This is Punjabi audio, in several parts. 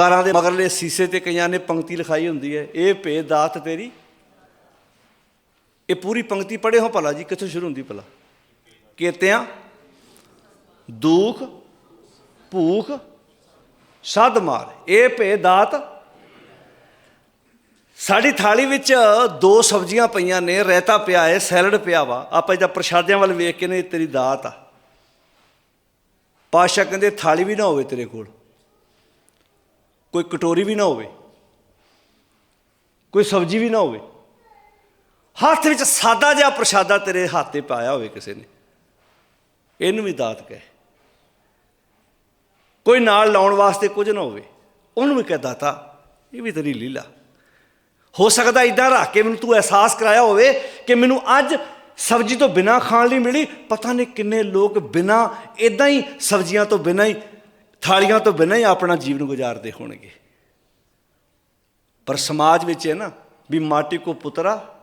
ਕਾਰਾਂ ਦੇ ਮਗਰਲੇ ਸੀਸੇ ਤੇ ਕਈਆਂ ਨੇ ਪੰਕਤੀ ਲਿਖਾਈ ਹੁੰਦੀ ਹੈ, ਇਹ ਭੇ ਦਾਤ ਤੇਰੀ। ਇਹ ਪੂਰੀ ਪੰਕਤੀ ਪੜ੍ਹੇ ਹੋ ਭਲਾ ਜੀ, ਕਿੱਥੋਂ ਸ਼ੁਰੂ ਹੁੰਦੀ ਭਲਾ? ਕੇਤਿਆਂ, ਦੁੱਖ, ਭੂਖ, ਸਦ ਮਾਰ। ਇਹ ਭੇ ਦਾਤ। ਸਾਡੀ ਥਾਲੀ ਵਿੱਚ ਦੋ ਸਬਜ਼ੀਆਂ ਪਈਆਂ ਨੇ ਰਾਇਤਾ ਪਿਆ ਹੈ, ਸੈਲਡ ਪਿਆ ਵਾ। ਆਪਾਂ ਇਹਦਾ ਪ੍ਰਸ਼ਾਦਿਆਂ ਵੱਲ ਵੇਖ ਕੇ ਨੇ ਤੇਰੀ ਦਾਤ ਆ। ਪਾਸ਼ਾ ਕਹਿੰਦੇ, ਥਾਲੀ ਵੀ ਨਾ ਹੋਵੇ ਤੇਰੇ ਕੋਲ। ਕੋਈ ਕਟੋਰੀ ਵੀ ਨਾ ਹੋਵੇ, ਕੋਈ ਸਬਜ਼ੀ ਵੀ ਨਾ ਹੋਵੇ, ਹੱਥ ਵਿੱਚ ਸਾਦਾ ਜਿਹਾ ਪ੍ਰਸ਼ਾਦਾ ਤੇਰੇ ਹੱਥ ਤੇ ਪਾਇਆ ਹੋਵੇ ਕਿਸੇ ਨੇ, ਇਹਨੂੰ ਵੀ ਦਾਤ ਕਹੇ। ਕੋਈ ਨਾਲ ਲਾਉਣ ਵਾਸਤੇ ਕੁਝ ਨਾ ਹੋਵੇ, ਉਹਨੂੰ ਵੀ ਕਹਿ ਦਾਤਾ, ਇਹ ਵੀ ਤੇਰੀ ਲੀਲਾ। ਹੋ ਸਕਦਾ ਇਦਾਂ ਰੱਖ ਕੇ ਮੈਨੂੰ ਤੂੰ ਅਹਿਸਾਸ ਕਰਾਇਆ ਹੋਵੇ ਕਿ ਮੈਨੂੰ ਅੱਜ ਸਬਜ਼ੀ ਤੋਂ ਬਿਨਾ ਖਾਣ ਲਈ ਮਿਲੀ, ਪਤਾ ਨਹੀਂ ਕਿੰਨੇ ਲੋਕ ਬਿਨਾ ਇਦਾਂ ਹੀ ਸਬਜ਼ੀਆਂ ਤੋਂ ਬਿਨਾ ਹੀ ਥਾਲੀਆਂ ਤੋਂ ਬਿਨਾਂ ਹੀ ਆਪਣਾ ਜੀਵਨ ਗੁਜ਼ਾਰਦੇ ਹੋਣਗੇ। ਪਰ ਸਮਾਜ ਵਿੱਚ ਹੈ ਨਾ ਵੀ ਮਾਟੀ ਕੋ ਪੁੱਤਰਾ,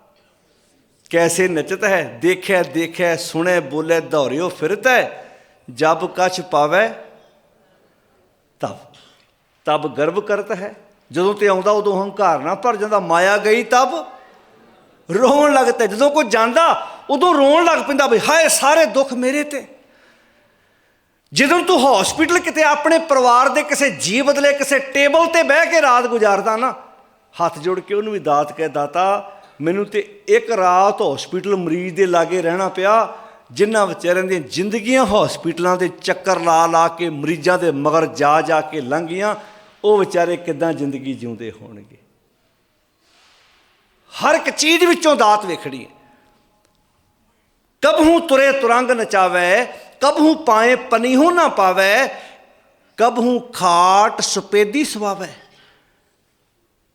ਕੈਸੇ ਨਚਤ ਹੈ ਦੇਖਿਆ ਦੇਖਿਆ ਸੁਣੇ, ਬੋਲੇ, ਦੌਰਿਓ, ਫਿਰਤ ਹੈ ਜਬ ਕਛ ਪਾਵੇ, ਤਬ। ਤਬ ਗਰਭ ਕਰਤ ਹੈ। ਜਦੋਂ ਤੇ ਆਉਂਦਾ, ਉਦੋਂ ਹੰਕਾਰ ਨਾ ਭਰ ਜਾਂਦਾ, ਮਾਇਆ ਗਈ ਤਬ ਰੋਣ ਲੱਗਦਾ ਜਦੋਂ ਕੋਈ ਜਾਂਦਾ, ਉਦੋਂ ਰੋਣ ਲੱਗ ਪੈਂਦਾ ਬਈ ਹਾਏ, ਸਾਰੇ ਦੁੱਖ ਮੇਰੇ ਤੇ। ਜਦੋਂ ਤੂੰ ਹਸਪੀਟਲ ਕਿਤੇ ਆਪਣੇ ਪਰਿਵਾਰ ਦੇ ਕਿਸੇ ਜੀ ਬਦਲੇ ਕਿਸੇ ਟੇਬਲ ਤੇ ਬਹਿ ਕੇ ਰਾਤ ਗੁਜ਼ਾਰਦਾ ਨਾ, ਹੱਥ ਜੋੜ ਕੇ ਉਹਨੂੰ ਵੀ ਦਾਤ ਕਹਿ, ਦਾਤਾ, ਮੈਨੂੰ ਤੇ ਇੱਕ ਰਾਤ ਹਸਪੀਟਲ ਮਰੀਜ਼ ਦੇ ਲਾਗੇ ਰਹਿਣਾ ਪਿਆ ਜਿਨ੍ਹਾਂ ਵਿਚਾਰਿਆਂ ਦੀਆਂ ਜ਼ਿੰਦਗੀਆਂ ਹਸਪੀਟਲਾਂ ਦੇ ਚੱਕਰ ਲਾ ਲਾ ਕੇ ਮਰੀਜ਼ਾਂ ਦੇ ਮਗਰ ਜਾ ਜਾ ਕੇ ਲੰਘੀਆਂ ਉਹ ਵਿਚਾਰੇ ਕਿਦਾਂ ਜ਼ਿੰਦਗੀ ਜਿਉਂਦੇ ਹੋਣਗੇ? ਹਰ ਇੱਕ ਚੀਜ਼ ਵਿੱਚੋਂ ਦਾਤ ਵੇਖਣੀ ਹੈ। ਕਬਹੂ ਤੁਰੇ ਤੁਰੰਗ ਨਚਾਵੇ ਕਬਹੂ ਪਾਏ ਪਨੀਹੂ ਨਾ ਪਾਵੇ ਕਬਹੂ ਖਾਟ ਸੁਪੇਦੀ ਸਵਾਵੇ।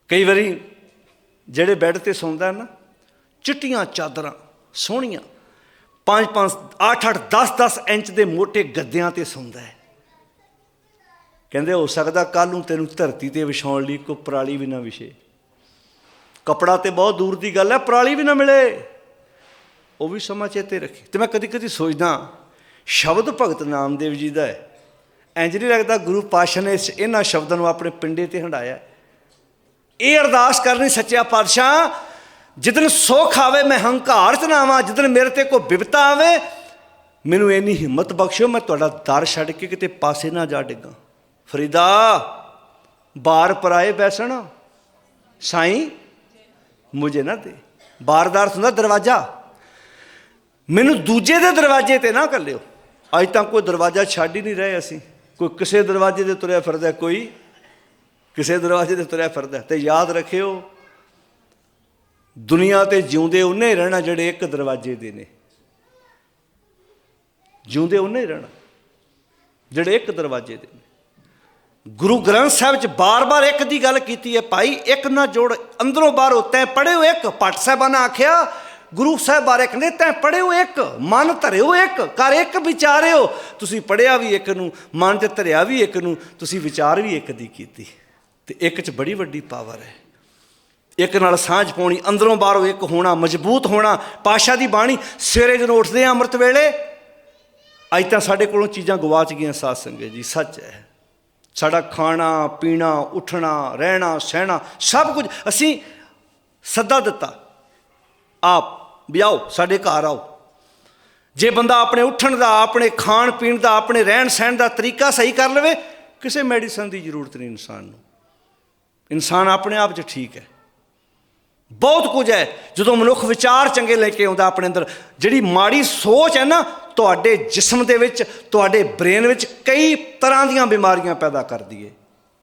ਕਈ ਵਾਰੀ ਜਿਹੜੇ ਬੈੱਡ ਤੇ ਸੌਂਦਾ ਨਾ, ਚਿੱਟੀਆਂ ਚਾਦਰਾਂ ਸੋਹਣੀਆਂ 5 5 8 8 10 10 ਇੰਚ ਦੇ ਮੋٹے ਗੱਦਿਆਂ ਤੇ ਸੌਂਦਾ ਹੈ। ਕਹਿੰਦੇ ਹੋ ਸਕਦਾ ਕੱਲ ਨੂੰ ਤੈਨੂੰ ਧਰਤੀ ਤੇ ਵਿਛਾਉਣ ਲਈ ਕੋਈ ਪਰਾਲੀ ਵੀ ਨਾ ਵਿਛੇ। ਕਪੜਾ ਤੇ ਬਹੁਤ ਦੂਰ ਦੀ ਗੱਲ ਹੈ, ਪਰਾਲੀ ਵੀ ਨਾ ਮਿਲੇ। ਉਹ ਵੀ ਸਮਾਂ ਚੇਤੇ ਰੱਖੀ। ਤੇ ਮੈਂ ਕਦੀ ਕਦੀ ਸੋਚਦਾ ਸ਼ਬਦ ਭਗਤ ਨਾਮਦੇਵ ਜੀ ਦਾ ਹੈ। ਇੰਜ ਨਹੀਂ ਲੱਗਦਾ ਗੁਰੂ ਪਾਤਸ਼ਾਹ ਨੇ ਇਸ- ਇਹਨਾਂ ਸ਼ਬਦਾਂ ਨੂੰ ਆਪਣੇ ਪਿੰਡੇ ਤੇ ਹੰਡਾਇਆ ਇਹ ਅਰਦਾਸ ਕਰਨੀ ਸੱਚਿਆ ਪਾਤਸ਼ਾਹ ਜਿੱਦਨ ਸੁੱਖ ਆਵੇ ਮੈਂ ਹੰਕਾਰ ਚ ਨਾ ਆਵਾਂ ਜਿੱਦਨ ਮੇਰੇ ਤੇ ਕੋਈ ਬਿਪਤਾ ਆਵੇ, ਮੈਨੂੰ ਇੰਨੀ ਹਿੰਮਤ ਬਖਸ਼ੋ ਮੈਂ ਤੁਹਾਡਾ ਦਰ ਛੱਡ ਕੇ ਕਿਤੇ ਪਾਸੇ ਨਾ ਜਾ ਡਿੱਗਾ। ਫਰੀਦਾ, ਬਾਰ ਪਰਾਏ ਬੈਸਣ, ਸਾਈਂ ਮੁਝੇ ਨਾ ਦੇ। ਬਾਰਦਾਰ ਹੁੰਦਾ ਦਰਵਾਜ਼ਾ। ਮੈਨੂੰ ਦੂਜੇ ਦੇ ਦਰਵਾਜ਼ੇ ਤੇ ਨਾ ਕੱਲਿਓ ਅੱਜ ਤੱਕ ਕੋਈ ਦਰਵਾਜ਼ਾ ਛੱਡ ਹੀ ਨਹੀਂ ਰਹੇ ਅਸੀਂ। ਕੋਈ ਕਿਸੇ ਦਰਵਾਜ਼ੇ ਦੇ ਤੁਰਿਆ ਫਿਰਦਾ, ਕੋਈ ਕਿਸੇ ਦਰਵਾਜ਼ੇ ਤੇ ਤੁਰਿਆ ਫਿਰਦਾ। ਤੇ ਯਾਦ ਰੱਖਿਓ, ਦੁਨੀਆ ਤੇ ਜਿਉਂਦੇ ਉਹਨੇ ਹੀ ਰਹਿਣਾ ਜਿਹੜੇ ਇੱਕ ਦਰਵਾਜ਼ੇ ਦੇ ਨੇ। ਜਿਉਂਦੇ ਉਹਨੇ ਹੀ ਰਹਿਣਾ ਜਿਹੜੇ ਇੱਕ ਦਰਵਾਜ਼ੇ ਦੇ ਨੇ। ਗੁਰੂ ਗ੍ਰੰਥ ਸਾਹਿਬ ਚ ਬਾਰ-ਬਾਰ ਇੱਕ ਦੀ ਗੱਲ ਕੀਤੀ ਹੈ, ਭਾਈ, ਇੱਕ ਨਾ ਜੋੜ ਅੰਦਰੋਂ ਬਾਹਰੋਂ, ਤੈਂ ਪੜਿਓ ਇੱਕ? ਪਟ ਸਾਹਿਬਾਂ ਨੇ ਆਖਿਆ ਗੁਰੂ ਸਾਹਿਬ ਬਾਰੇ ਕਹਿੰਦੇ, ਤੈਂ ਪੜਿਓ ਇੱਕ, ਮਨ ਧਰਿਓ ਇੱਕ ਕਰ ਇੱਕ ਵਿਚਾਰਿਓ। ਤੁਸੀਂ ਪੜਿਆ ਵੀ ਇੱਕ ਨੂੰ, ਮਨ ਚ ਧਰਿਆ ਵੀ ਇੱਕ ਨੂੰ, ਤੁਸੀਂ ਵਿਚਾਰ ਵੀ ਇੱਕ ਦੀ ਕੀਤੀ। ਤੇ ਇੱਕ ਚ ਬੜੀ ਵੱਡੀ ਪਾਵਰ ਹੈ। ਇੱਕ ਨਾਲ ਸਾਂਝ ਪਾਉਣੀ, ਅੰਦਰੋਂ ਬਾਹਰੋਂ ਇੱਕ ਹੋਣਾ, ਮਜ਼ਬੂਤ ਹੋਣਾ ਪਾਸ਼ਾ ਦੀ ਬਾਣੀ, ਸਵੇਰੇ ਜਦੋਂ ਉੱਠਦੇ ਆ ਅੰਮ੍ਰਿਤ ਵੇਲੇ, ਅੱਜ ਤਾਂ ਸਾਡੇ ਕੋਲੋਂ ਚੀਜ਼ਾਂ ਗਵਾਚ ਗਈਆਂ ਸਾਧ ਸੰਗਤ ਜੀ, ਸੱਚ ਹੈ। ਸਾਡਾ ਖਾਣਾ, ਪੀਣਾ, ਉੱਠਣਾ, ਰਹਿਣਾ, ਸਹਿਣਾ, ਸਭ ਕੁਝ ਅਸੀਂ ਸੱਦਾ ਦਿੱਤਾ। ਆਪ ਵੀ ਆਓ, ਸਾਡੇ ਘਰ ਆਓ। ਜੇ ਬੰਦਾ ਆਪਣੇ ਉੱਠਣ ਦਾ, ਆਪਣੇ ਖਾਣ ਪੀਣ ਦਾ, ਆਪਣੇ ਰਹਿਣ ਸਹਿਣ ਦਾ ਤਰੀਕਾ ਸਹੀ ਕਰ ਲਵੇ, ਕਿਸੇ ਮੈਡੀਸਨ ਦੀ ਜ਼ਰੂਰਤ ਨਹੀਂ ਇਨਸਾਨ ਨੂੰ। ਇਨਸਾਨ ਆਪਣੇ ਆਪ 'ਚ ਠੀਕ ਹੈ। ਬਹੁਤ ਕੁਝ ਹੈ। ਜਦੋਂ ਮਨੁੱਖ ਵਿਚਾਰ ਚੰਗੇ ਲੈ ਕੇ ਆਉਂਦਾ ਆਪਣੇ ਅੰਦਰ, ਜਿਹੜੀ ਮਾੜੀ ਸੋਚ ਹੈ ਨਾ, ਤੁਹਾਡੇ ਜਿਸਮ ਦੇ ਵਿੱਚ, ਤੁਹਾਡੇ ਬ੍ਰੇਨ ਵਿੱਚ ਕਈ ਤਰ੍ਹਾਂ ਦੀਆਂ ਬਿਮਾਰੀਆਂ ਪੈਦਾ ਕਰਦੀ ਹੈ